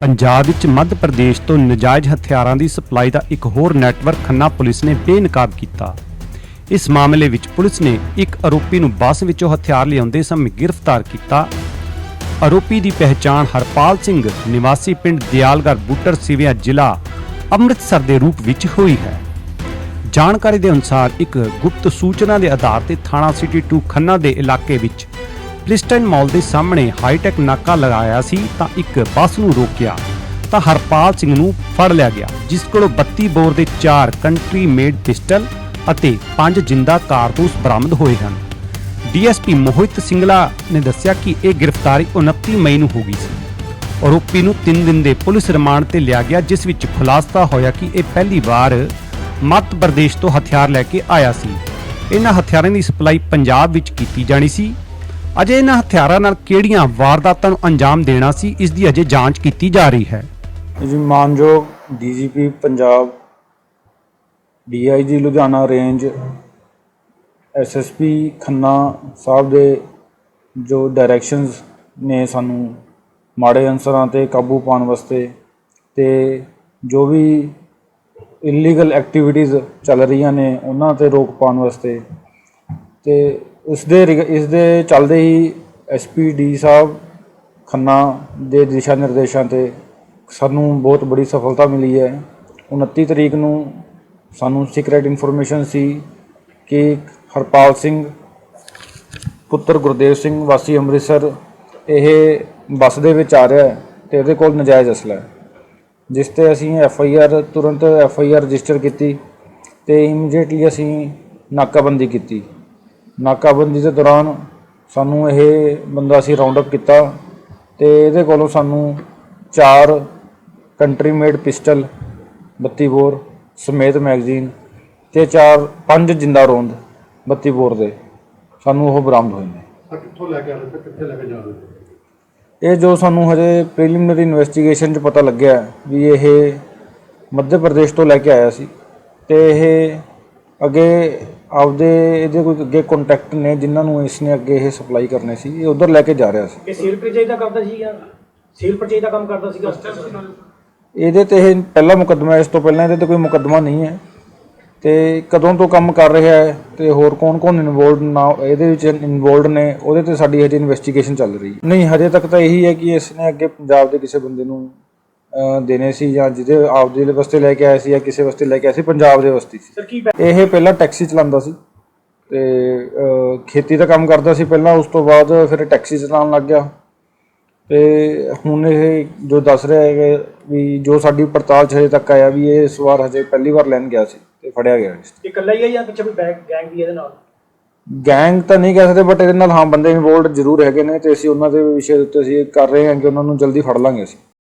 ਪੰਜਾਬ ਵਿੱਚ ਮੱਧ ਪ੍ਰਦੇਸ਼ ਤੋਂ ਨਜਾਇਜ਼ ਹਥਿਆਰਾਂ ਦੀ ਸਪਲਾਈ ਦਾ ਇੱਕ ਹੋਰ ਨੈਟਵਰਕ ਖੰਨਾ ਪੁਲਿਸ ਨੇ ਬੇਨਕਾਬ ਕੀਤਾ। ਇਸ ਮਾਮਲੇ ਵਿੱਚ ਪੁਲਿਸ ਨੇ ਇੱਕ ਆਰੋਪੀ ਨੂੰ ਬੱਸ ਵਿੱਚੋਂ ਹਥਿਆਰ ਲਿਆਉਂਦੇ ਸਮੇਂ ਗ੍ਰਿਫਤਾਰ ਕੀਤਾ। ਆਰੋਪੀ ਦੀ ਪਹਿਚਾਣ ਹਰਪਾਲ ਸਿੰਘ, ਨਿਵਾਸੀ ਪਿੰਡ ਦਿਆਲਗੜ੍ਹ ਬੂਟਰ ਸਿਵਿਆ ਜ਼ਿਲ੍ਹਾ ਅੰਮ੍ਰਿਤਸਰ ਦੇ ਰੂਪ ਵਿੱਚ ਹੋਈ ਹੈ। ਜਾਣਕਾਰੀ ਦੇ ਅਨੁਸਾਰ ਇੱਕ ਗੁਪਤ ਸੂਚਨਾ ਦੇ ਆਧਾਰ ਤੇ ਥਾਣਾ ਸਿਟੀ 2 ਖੰਨਾ ਦੇ ਇਲਾਕੇ ਵਿੱਚ ਪ੍ਰਿਸਟਨ ਮਾਲ ਦੇ ਸਾਹਮਣੇ ਹਾਈਟੈਕ ਨਾਕਾ ਲਗਾਇਆ ਸੀ ਤਾਂ ਇੱਕ ਬੱਸ ਨੂੰ ਰੋਕਿਆ ਤਾਂ ਹਰਪਾਲ ਸਿੰਘ ਨੂੰ ਫੜ ਲਿਆ ਗਿਆ, ਜਿਸ ਕੋਲੋਂ 32 ਬੋਰ ਦੇ 4 ਕੰਟਰੀ ਮੇਡ ਪਿਸਟਲ ਅਤੇ 5 ਜਿੰਦਾ ਕਾਰਤੂਸ ਬਰਾਮਦ ਹੋਏ ਹਨ। ਡੀਐਸਪੀ ਮੋਹਿਤ ਸਿੰਗਲਾ ਨੇ ਦੱਸਿਆ ਕਿ ਇਹ ਗ੍ਰਿਫਤਾਰੀ 29 ਮਈ ਨੂੰ ਹੋ ਗਈ ਸੀ ਆਰੋਪੀ ਨੂੰ 3 ਦਿਨ ਦੇ ਪੁਲਿਸ ਰਿਮਾਂਡ ਤੇ ਲਿਆ ਗਿਆ, ਜਿਸ ਵਿੱਚ ਖੁਲਾਸਾ ਹੋਇਆ ਕਿ ਇਹ ਪਹਿਲੀ ਵਾਰ ਮੱਧ ਪ੍ਰਦੇਸ਼ ਤੋਂ ਹਥਿਆਰ ਲੈ ਕੇ ਆਇਆ ਸੀ। ਇਹਨਾਂ ਹਥਿਆਰਾਂ ਦੀ ਸਪਲਾਈ ਪੰਜਾਬ ਵਿੱਚ ਕੀਤੀ ਜਾਣੀ ਸੀ ਅਜੇ ਇਹਨਾਂ ਹਥਿਆਰਾਂ ਨਾਲ ਕਿਹੜੀਆਂ ਵਾਰਦਾਤਾਂ ਨੂੰ ਅੰਜਾਮ ਦੇਣਾ ਸੀ, ਇਸ ਦੀ ਅਜੇ ਜਾਂਚ ਕੀਤੀ ਜਾ ਰਹੀ ਹੈ। ਜੀ ਮਾਨਯੋਗ DGP Punjab DIG Ludhiana range SSP Khanna ਸਾਹਿਬ ਦੇ ਜੋ ਡਾਇਰੈਕਸ਼ਨਸ ਨੇ ਸਾਨੂੰ ਮਾੜੇ ਅਨਸਰਾਂ ਤੇ ਕਾਬੂ ਪਾਉਣ ਵਾਸਤੇ ਤੇ ਜੋ ਵੀ ਇਲੀਗਲ ਐਕਟੀਵਿਟੀਜ਼ ਚੱਲ ਰਹੀਆਂ ਨੇ, ਉਹਨਾਂ ਤੇ ਰੋਕ ਪਾਉਣ ਵਾਸਤੇ ਤੇ ਉਸ ਦੇ ਰਿਗ- ਇਸ ਦੇ ਚੱਲਦੇ ਹੀ ਐਸਪੀਡੀ ਸਾਹਿਬ ਖੰਨਾ ਦੇ ਦਿਸ਼ਾ ਨਿਰਦੇਸ਼ਾਂ ਤੇ ਸਾਨੂੰ ਬਹੁਤ ਬੜੀ ਸਫਲਤਾ ਮਿਲੀ ਹੈ। 29 ਤਰੀਕ ਨੂੰ ਸਾਨੂੰ ਸੀਕ੍ਰੇਟ ਇਨਫੋਰਮੇਸ਼ਨ ਸੀ ਕਿ ਹਰਪਾਲ ਸਿੰਘ, ਪੁੱਤਰ ਗੁਰਦੇਵ ਸਿੰਘ ਵਾਸੀ ਅੰਮ੍ਰਿਤਸਰ ਇਹ ਬੱਸ ਦੇ ਵਿੱਚ ਆ ਰਿਹਾ ਹੈ ਤੇ ਇਹਦੇ ਕੋਲ ਨਜਾਇਜ਼ ਅਸਲਾ ਹੈ। ਜਿਸ ਤੇ ਅਸੀਂ ਐਫ ਆਈ ਆਰ ਤੁਰੰਤ ਐਫ ਆਈ ਆਰ ਰਜਿਸਟਰ ਕੀਤੀ ਤੇ ਇਮੀਡੀਏਟਲੀ ਅਸੀਂ ਨਾਕਾਬੰਦੀ ਕੀਤੀ। ਨਾਕਾਬੰਦੀ ਦੇ ਦੌਰਾਨ ਸਾਨੂੰ ਇਹ ਬੰਦਾ ਅਸੀਂ ਰਾਉਂਡ ਅਪ ਕੀਤਾ ਤੇ ਇਹਦੇ ਕੋਲੋਂ ਸਾਨੂੰ ਚਾਰ ਕੰਟਰੀ ਮੇਡ ਪਿਸਟਲ 32 ਬੋਰ ਸਮੇਤ ਮੈਗਜ਼ੀਨ ਤੇ ਚਾਰ ਪੰਜ ਜਿੰਦਾ ਰੋਂਦ 32 ਬੋਰ ਦੇ ਸਾਨੂੰ ਉਹ ਬਰਾਮਦ ਹੋਏ ਨੇ। ਕਿੱਥੋਂ ਲੈ ਕੇ ਆਉਂਦੇ ਤੇ ਕਿੱਥੇ ਲੈ ਕੇ ਜਾਂਦੇ ਸੀ ਇਹ ਜੋ ਸਾਨੂੰ ਹਜੇ ਪ੍ਰੀਲਿਮਿਨਰੀ ਇਨਵੈਸਟੀਗੇਸ਼ਨ 'ਚ ਪਤਾ ਲੱਗਿਆ ਵੀ ਇਹ ਮੱਧ ਪ੍ਰਦੇਸ਼ ਤੋਂ ਲੈ ਕੇ ਆਇਆ ਸੀ ਤੇ ਇਹ ਅੱਗੇ ਆਪਦੇ ਇਹਦੇ ਕੋਈ ਅੱਗੇ ਕੰਟੈਕਟ ਨੇ ਜਿਨ੍ਹਾਂ ਨੂੰ ਇਸ ਨੇ ਅੱਗੇ ਇਹ ਸਪਲਾਈ ਕਰਨੇ ਸੀ ਇਹ ਉਧਰ ਲੈ ਕੇ ਜਾ ਰਿਹਾ ਸੀ। ਇਹ ਸੇਲ ਪਰਚੇਜ ਦਾ ਕਰਦਾ ਸੀ ਜਾਂ ਸੇਲ ਪਰਚੇਜ ਦਾ ਕੰਮ ਕਰਦਾ ਸੀਗਾ। ਇਹਦੇ ਤੇ ਇਹ ਪਹਿਲਾ ਮੁਕੱਦਮਾ ਇਸ ਤੋਂ ਪਹਿਲਾਂ ਇਹਦੇ ਤੇ ਕੋਈ ਮੁਕੱਦਮਾ ਨਹੀਂ ਹੈ। ਤੇ ਕਦੋਂ ਤੋਂ ਕੰਮ ਕਰ ਰਿਹਾ ਹੈ ਤੇ ਹੋਰ ਕੌਣ-ਕੌਣ ਇਨਵੋਲਡ ਨਾ ਇਹਦੇ ਵਿੱਚ ਇਨਵੋਲਡ ਨੇ ਉਹਦੇ ਤੇ ਸਾਡੀ ਹਜੇ ਇਨਵੈਸਟੀਗੇਸ਼ਨ ਚੱਲ ਰਹੀ ਹੈ। ਨਹੀਂ ਹਜੇ ਤੱਕ ਤਾਂ ਇਹੀ ਹੈ ਕਿ ਇਸ ਨੇ ਅੱਗੇ ਪੰਜਾਬ ਦੇ ਕਿਸੇ ਬੰਦੇ ਨੂੰ ਦੇਣੇ ਸੀ ਜਾਂ ਜਿਹਦੇ ਆਪਦੇ ਲਈ ਵਾਸਤੇ ਲੈ ਕੇ ਆਇਆ ਸੀ ਜਾਂ ਕਿਸੇ ਵਾਸਤੇ ਲੈ ਕੇ ਆਇਆ ਸੀ ਪੰਜਾਬ ਦੇ ਵਾਸਤੇ ਸੀ। ਇਹ ਪਹਿਲਾਂ ਟੈਕਸੀ ਚਲਾਉਂਦਾ ਸੀ ਤੇ ਖੇਤੀ ਦਾ ਕੰਮ ਕਰਦਾ ਸੀ ਪਹਿਲਾਂ ਉਸ ਤੋਂ ਬਾਅਦ ਫਿਰ ਟੈਕਸੀ ਚਲਾਉਣ ਲੱਗ ਗਿਆ। ਤੇ ਹੁਣ ਇਹ ਜੋ ਦੱਸ ਰਿਹਾ ਹੈ ਕਿ ਵੀ ਜੋ ਸਾਡੀ ਪੜਤਾਲ ਹਜੇ ਤੱਕ ਆਇਆ ਵੀ ਇਹ ਇਸ ਵਾਰ ਹਜੇ ਪਹਿਲੀ ਵਾਰ ਲੈਣ ਗਿਆ ਸੀ ਤੇ ਫੜਿਆ ਗਿਆ ਇਸ ਇਕੱਲਾ ਹੀ ਹੈ ਜਾਂ ਪਿੱਛੇ ਕੋਈ ਗੈਂਗ ਵੀ ਇਹਦੇ ਨਾਲ? ਗੈਂਗ ਤਾਂ ਨਹੀਂ ਕਹਿ ਸਕਦੇ ਬਟ ਇਹਦੇ ਨਾਲ ਹਾਂ ਬੰਦੇ ਇਨਵੋਲਡ ਜ਼ਰੂਰ ਹੈਗੇ ਨੇ ਤੇ ਅਸੀਂ ਉਹਨਾਂ ਦੇ ਵਿਸ਼ੇ ਦੇ ਉੱਤੇ ਅਸੀਂ ਕਰ ਰਹੇ ਹਾਂ ਕਿ ਉਹਨਾਂ ਨੂੰ ਜਲਦੀ ਫੜ ਲਾਂਗੇ ਅਸੀਂ।